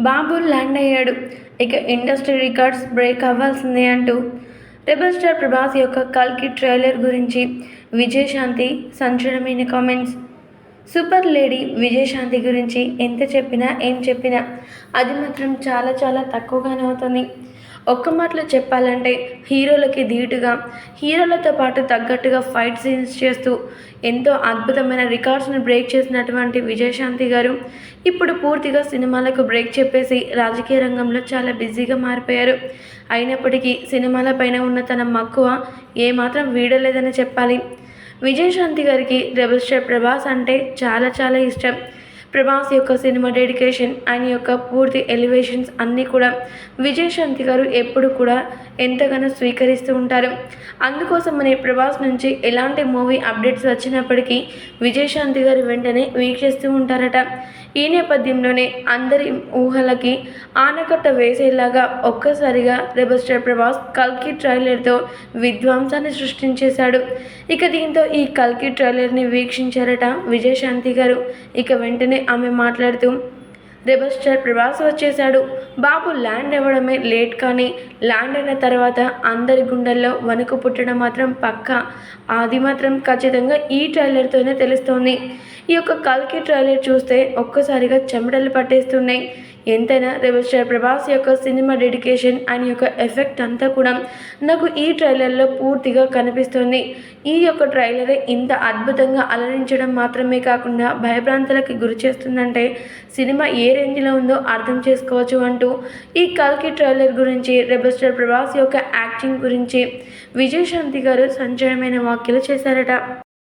బాబు land అయ్యాడు. ఇక industry records break అవ్వాల్సిందే అంటూ రెబల్ స్టార్ ప్రభాస్ యొక్క కల్కి ట్రైలర్ గురించి విజయశాంతి సంచలనమైన కామెంట్స్. సూపర్ లేడీ విజయశాంతి గురించి ఎంత చెప్పినా ఏం చెప్పినా అది మాత్రం చాలా చాలా తక్కువగానే అవుతుంది. ఒక్క మాటలో చెప్పాలంటే హీరోలకి ధీటుగా హీరోలతో పాటు తగ్గట్టుగా ఫైట్ సీన్స్ చేస్తూ ఎంతో అద్భుతమైన రికార్డ్స్ని బ్రేక్ చేసినటువంటి విజయశాంతి గారు ఇప్పుడు పూర్తిగా సినిమాలకు బ్రేక్ చెప్పేసి రాజకీయ రంగంలో చాలా బిజీగా మారిపోయారు. అయినప్పటికీ సినిమాల పైన ఉన్న తన మక్కువ ఏమాత్రం వీడలేదని చెప్పాలి. విజయశాంతి గారికి రెబల్ స్టార్ ప్రభాస్ అంటే చాలా చాలా ఇష్టం. ప్రభాస్ యొక్క సినిమా డెడికేషన్ ఆయన యొక్క పూర్తి ఎలివేషన్స్ అన్నీ కూడా విజయశాంతి గారు ఎప్పుడు కూడా ఎంతగానో స్వీకరిస్తూ ఉంటారు. అందుకోసమని ప్రభాస్ నుంచి ఎలాంటి మూవీ అప్డేట్స్ వచ్చినప్పటికీ విజయశాంతి గారు వెంటనే వీక్షిస్తూ ఉంటారట. ఈ నేపథ్యంలోనే అందరి ఊహలకి ఆనకట్ట వేసేలాగా ఒక్కసారిగా రెబస్టర్ ప్రభాస్ కల్కి ట్రైలర్తో విధ్వంసాన్ని సృష్టించేశాడు. ఇక దీంతో ఈ కల్కి ట్రైలర్ని వీక్షించారట విజయశాంతి గారు. ఇక వెంటనే ఆమె మాట్లాడుతూ రెబల్ స్టార్ ప్రభాస్ వచ్చేశాడు. బాబు ల్యాండ్ అవ్వడమే లేట్ కానీ ల్యాండ్ అయిన తర్వాత అందరి గుండెల్లో వణుకు పుట్టడం మాత్రం పక్క. అది మాత్రం ఖచ్చితంగా ఈ ట్రైలర్తోనే తెలుస్తోంది. ఈ యొక్క కల్కి ట్రైలర్ చూస్తే ఒక్కసారిగా చెమటలు పట్టేస్తున్నాయి. ఎంతైనా రెబల్ స్టార్ ప్రభాస్ యొక్క సినిమా డెడికేషన్ ఆయన యొక్క ఎఫెక్ట్ అంతా కూడా నాకు ఈ ట్రైలర్లో పూర్తిగా కనిపిస్తుంది. ఈ యొక్క ట్రైలరే ఇంత అద్భుతంగా అలరించడం మాత్రమే కాకుండా భయభ్రాంతులకి గురి చేస్తుందంటే సినిమా ఏ రేంజ్లో ఉందో అర్థం చేసుకోవచ్చు అంటూ ఈ కల్కి ట్రైలర్ గురించి రెబల్ స్టార్ ప్రభాస్ యొక్క యాక్టింగ్ గురించి విజయశాంతి గారు సంచలనమైన వ్యాఖ్యలు చేశారట.